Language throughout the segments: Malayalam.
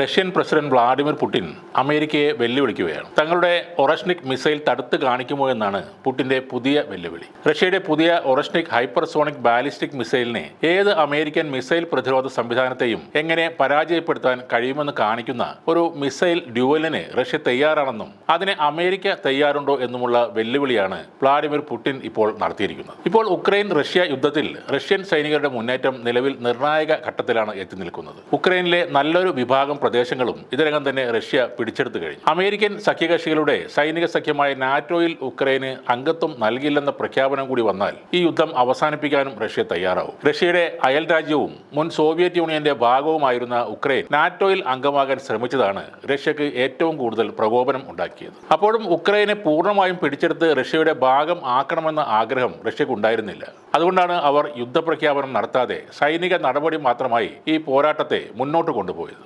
റഷ്യൻ പ്രസിഡന്റ് വ്ളാഡിമിർ പുടിൻ അമേരിക്കയെ വെല്ലുവിളിക്കുകയാണ്. തങ്ങളുടെ ഒറഷ്നിക് മിസൈൽ തടുത്ത് കാണിക്കുമോ എന്നാണ് പുടിന്റെ പുതിയ വെല്ലുവിളി. റഷ്യയുടെ പുതിയ ഒറഷ്നിക് ഹൈപ്പർസോണിക് ബാലിസ്റ്റിക് മിസൈലിനെ ഏത് അമേരിക്കൻ മിസൈൽ പ്രതിരോധ സംവിധാനത്തെയും എങ്ങനെ പരാജയപ്പെടുത്താൻ കഴിയുമെന്ന് കാണിക്കുന്ന ഒരു മിസൈൽ ഡ്യൂവലിന് റഷ്യ തയ്യാറാണെന്നും അതിന് അമേരിക്ക തയ്യാറുണ്ടോ എന്നുമുള്ള വെല്ലുവിളിയാണ് വ്ളാഡിമിർ പുടിൻ ഇപ്പോൾ നടത്തിയിരിക്കുന്നത്. ഇപ്പോൾ ഉക്രൈൻ റഷ്യ യുദ്ധത്തിൽ റഷ്യൻ സൈനികരുടെ മുന്നേറ്റം നിലവിൽ നിർണായക ഘട്ടത്തിലാണ് എത്തി നിൽക്കുന്നത്. ഉക്രൈനിലെ നല്ലൊരു വിഭാഗം പ്രദേശങ്ങളും ഇതിനകം തന്നെ റഷ്യ പിടിച്ചെടുത്തു കഴിഞ്ഞു. അമേരിക്കൻ സഖ്യകക്ഷികളുടെ സൈനിക സഖ്യമായ നാറ്റോയിൽ ഉക്രൈന് അംഗത്വം നൽകില്ലെന്ന പ്രഖ്യാപനം കൂടി വന്നാൽ ഈ യുദ്ധം അവസാനിപ്പിക്കാനും റഷ്യ തയ്യാറാവും. റഷ്യയുടെ അയൽ രാജ്യവും മുൻ സോവിയറ്റ് യൂണിയന്റെ ഭാഗവുമായിരുന്ന ഉക്രൈൻ നാറ്റോയിൽ അംഗമാകാൻ ശ്രമിച്ചതാണ് റഷ്യക്ക് ഏറ്റവും കൂടുതൽ പ്രകോപനം ഉണ്ടാക്കിയത്. അപ്പോഴും ഉക്രൈനെ പൂർണമായും പിടിച്ചെടുത്ത് റഷ്യയുടെ ഭാഗം ആക്കണമെന്ന ആഗ്രഹം റഷ്യക്ക് ഉണ്ടായിരുന്നില്ല അതുകൊണ്ടാണ് അവർ യുദ്ധപ്രഖ്യാപനം നടത്താതെ സൈനിക നടപടി മാത്രമായി ഈ പോരാട്ടത്തെ മുന്നോട്ട് കൊണ്ടുപോയത്.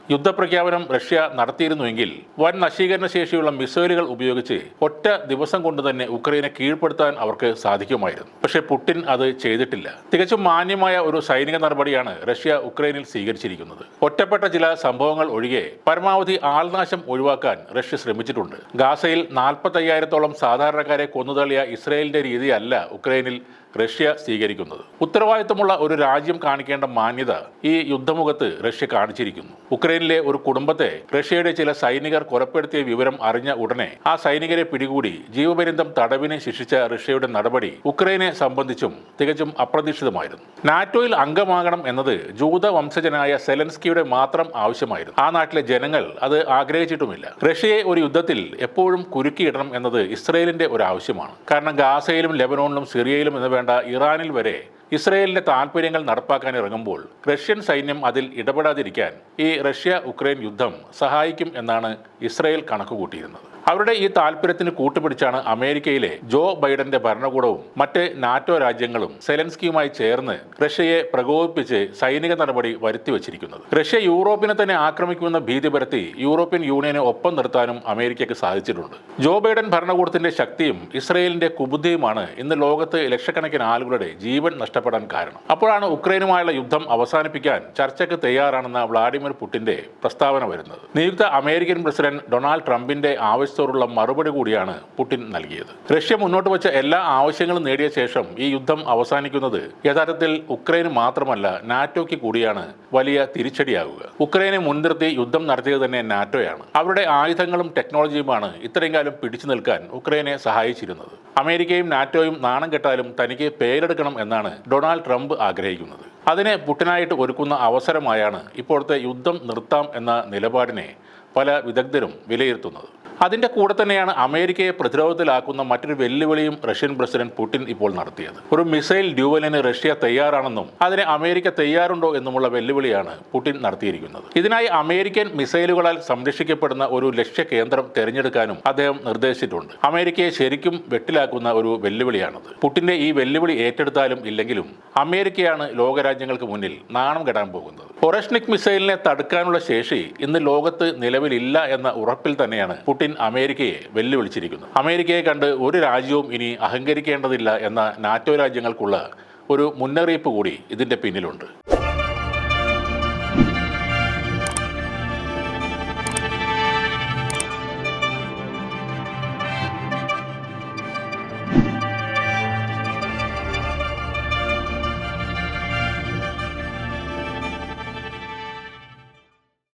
യുദ്ധപ്രഖ്യാപനം റഷ്യ നടത്തിയിരുന്നുവെങ്കിൽ വൻ നശീകരണ ശേഷിയുള്ള മിസൈലുകൾ ഉപയോഗിച്ച് ഒറ്റ ദിവസം കൊണ്ട് തന്നെ ഉക്രൈനെ കീഴ്പ്പെടുത്താൻ അവർക്ക് സാധിക്കുമായിരുന്നു. പക്ഷേ പുടിൻ അത് ചെയ്തിട്ടില്ല. തികച്ചും മാന്യമായ ഒരു സൈനിക നടപടിയാണ് റഷ്യ ഉക്രൈനിൽ സ്വീകരിച്ചിരിക്കുന്നത്. ഒറ്റപ്പെട്ട ചില സംഭവങ്ങൾ ഒഴികെ പരമാവധി ആൾനാശം ഒഴിവാക്കാൻ റഷ്യ ശ്രമിച്ചിട്ടുണ്ട്. ഗാസയിൽ നാൽപ്പത്തയ്യായിരത്തോളം സാധാരണക്കാരെ കൊന്നുതള്ളിയ ഇസ്രയേലിന്റെ രീതിയല്ല ഉക്രൈനിൽ റഷ്യ സ്വീകരിക്കുന്നത്. ഉത്തരവാദിത്തമുള്ള ഒരു രാജ്യം കാണിക്കേണ്ട മാന്യത ഈ യുദ്ധമുഖത്ത് റഷ്യ കാണിച്ചിരിക്കുന്നു. ഉക്രൈനിലെ ഒരു കുടുംബത്തെ റഷ്യയുടെ ചില സൈനികർ കൊലപ്പെടുത്തിയ വിവരം അറിഞ്ഞ ഉടനെ ആ സൈനികരെ പിടികൂടി ജീവപര്യന്തം തടവിനെ ശിക്ഷിച്ച റഷ്യയുടെ നടപടി ഉക്രൈനെ സംബന്ധിച്ചും തികച്ചും അപ്രതീക്ഷിതമായിരുന്നു. നാറ്റോയിൽ അംഗമാകണം എന്നത് ജൂത വംശജനായ സെലൻസ്കിയുടെ മാത്രം ആവശ്യമായിരുന്നു. ആ നാട്ടിലെ ജനങ്ങൾ അത് ആഗ്രഹിച്ചിട്ടുമില്ല. റഷ്യയെ ഒരു യുദ്ധത്തിൽ എപ്പോഴും കുരുക്കിയിടണം എന്നത് ഇസ്രയേലിന്റെ ഒരു ആവശ്യമാണ്. കാരണം ഗാസയിലും ലെബനോണിലും സിറിയയിലും എന്ന് ഇറാനിൽ വരെ ഇസ്രയേലിന്റെ താൽപ്പര്യങ്ങൾ നടപ്പാക്കാൻ ഇറങ്ങുമ്പോൾ റഷ്യൻ സൈന്യം അതിൽ ഇടപെടാതിരിക്കാൻ ഈ റഷ്യ ഉക്രൈൻ യുദ്ധം സഹായിക്കും എന്നാണ് ഇസ്രയേൽ കണക്കുകൂട്ടിയിരുന്നത്. അവരുടെ ഈ താല്പര്യത്തിന് കൂട്ടുപിടിച്ചാണ് അമേരിക്കയിലെ ജോ ബൈഡന്റെ ഭരണകൂടവും മറ്റ് നാറ്റോ രാജ്യങ്ങളും സെലൻസ്കിയുമായി ചേർന്ന് റഷ്യയെ പ്രകോപിപ്പിച്ച് സൈനിക നടപടി വരുത്തിവച്ചിരിക്കുന്നത് റഷ്യ യൂറോപ്പിനെ തന്നെ ആക്രമിക്കുമെന്ന ഭീതി പരത്തി യൂറോപ്യൻ യൂണിയനെ ഒപ്പം നിർത്താനും അമേരിക്കയ്ക്ക് സാധിച്ചിട്ടുണ്ട്. ജോ ബൈഡൻ ഭരണകൂടത്തിന്റെ ശക്തിയും ഇസ്രയേലിന്റെ കുബുദ്ധിയുമാണ് ഇന്ന് ലോകത്ത് ലക്ഷക്കണക്കിന് ആളുകളുടെ ജീവൻ നഷ്ടപ്പെടാൻ കാരണം. അപ്പോഴാണ് ഉക്രൈനുമായുള്ള യുദ്ധം അവസാനിപ്പിക്കാൻ ചർച്ചയ്ക്ക് തയ്യാറാണെന്ന വ്ളാഡിമിർ പുടിന്റെ പ്രസ്താവന വരുന്നത്. നിയുക്ത അമേരിക്കൻ പ്രസിഡന്റ് ഡൊണാൾഡ് ട്രംപിന്റെ ആവശ്യത്തോടുള്ള മറുപടി കൂടിയാണ് പുടിൻ നൽകിയത്. റഷ്യ മുന്നോട്ട് വെച്ച എല്ലാ ആവശ്യങ്ങളും നേടിയ ശേഷം ഈ യുദ്ധം അവസാനിക്കുന്നത് യഥാർത്ഥത്തിൽ ഉക്രൈന് മാത്രമല്ല നാറ്റോയ്ക്ക് കൂടിയാണ് വലിയ തിരിച്ചടിയാകുക. ഉക്രൈനെ മുൻനിർത്തി യുദ്ധം നടത്തിയത് തന്നെ നാറ്റോയാണ്. അവരുടെ ആയുധങ്ങളും ടെക്നോളജിയുമാണ് ഇത്രയും കാലം പിടിച്ചു നിൽക്കാൻ ഉക്രൈനെ സഹായിച്ചിരുന്നത്. അമേരിക്കയും നാറ്റോയും നാണം കെട്ടാലും തനിക്ക് പേരെടുക്കണം എന്നാണ് ഡൊണാൾഡ് ട്രംപ് ആഗ്രഹിക്കുന്നത്. അതിനെ പുട്ടിനായിട്ട് ഒരുക്കുന്ന അവസരമായാണ് ഇപ്പോഴത്തെ യുദ്ധം നിർത്താം എന്ന നിലപാടിനെ പല വിദഗ്ധരും വിലയിരുത്തുന്നത്. അതിന്റെ കൂടെ തന്നെയാണ് അമേരിക്കയെ പ്രതിരോധത്തിലാക്കുന്ന മറ്റൊരു വെല്ലുവിളിയും റഷ്യൻ പ്രസിഡന്റ് പുടിൻ ഇപ്പോൾ നടത്തിയത്. ഒരു മിസൈൽ ഡ്യൂവലിന് റഷ്യ തയ്യാറാണെന്നും അതിന് അമേരിക്ക തയ്യാറുണ്ടോ എന്നുമുള്ള വെല്ലുവിളിയാണ് പുടിൻ നടത്തിയിരിക്കുന്നത്. ഇതിനായി അമേരിക്കൻ മിസൈലുകളാൽ സംരക്ഷിക്കപ്പെടുന്ന ഒരു ലക്ഷ്യ കേന്ദ്രം തെരഞ്ഞെടുക്കാനും അദ്ദേഹം നിർദ്ദേശിച്ചിട്ടുണ്ട്. അമേരിക്കയെ ശരിക്കും വെട്ടിലാക്കുന്ന ഒരു വെല്ലുവിളിയാണത്. പുടിന്റെ ഈ വെല്ലുവിളി ഏറ്റെടുത്താലും ഇല്ലെങ്കിലും അമേരിക്കയാണ് ലോകരാജ്യങ്ങൾക്ക് മുന്നിൽ നാണം കെടാൻ പോകുന്നത്. ഒറഷ്നിക് മിസൈലിനെ തടുക്കാനുള്ള ശേഷി ഇന്ന് ലോകത്ത് നിലവിലില്ല എന്ന ഉറപ്പിൽ തന്നെയാണ് പുടിൻ അമേരിക്കയെ വെല്ലുവിളിച്ചിരിക്കുന്നു. അമേരിക്കയെ കണ്ട് ഒരു രാജ്യവും ഇനി അഹങ്കരിക്കേണ്ടതില്ല എന്ന നാറ്റോ രാജ്യങ്ങൾക്കുള്ള ഒരു മുന്നറിയിപ്പ് കൂടി ഇതിന്റെ പിന്നിലുണ്ട്.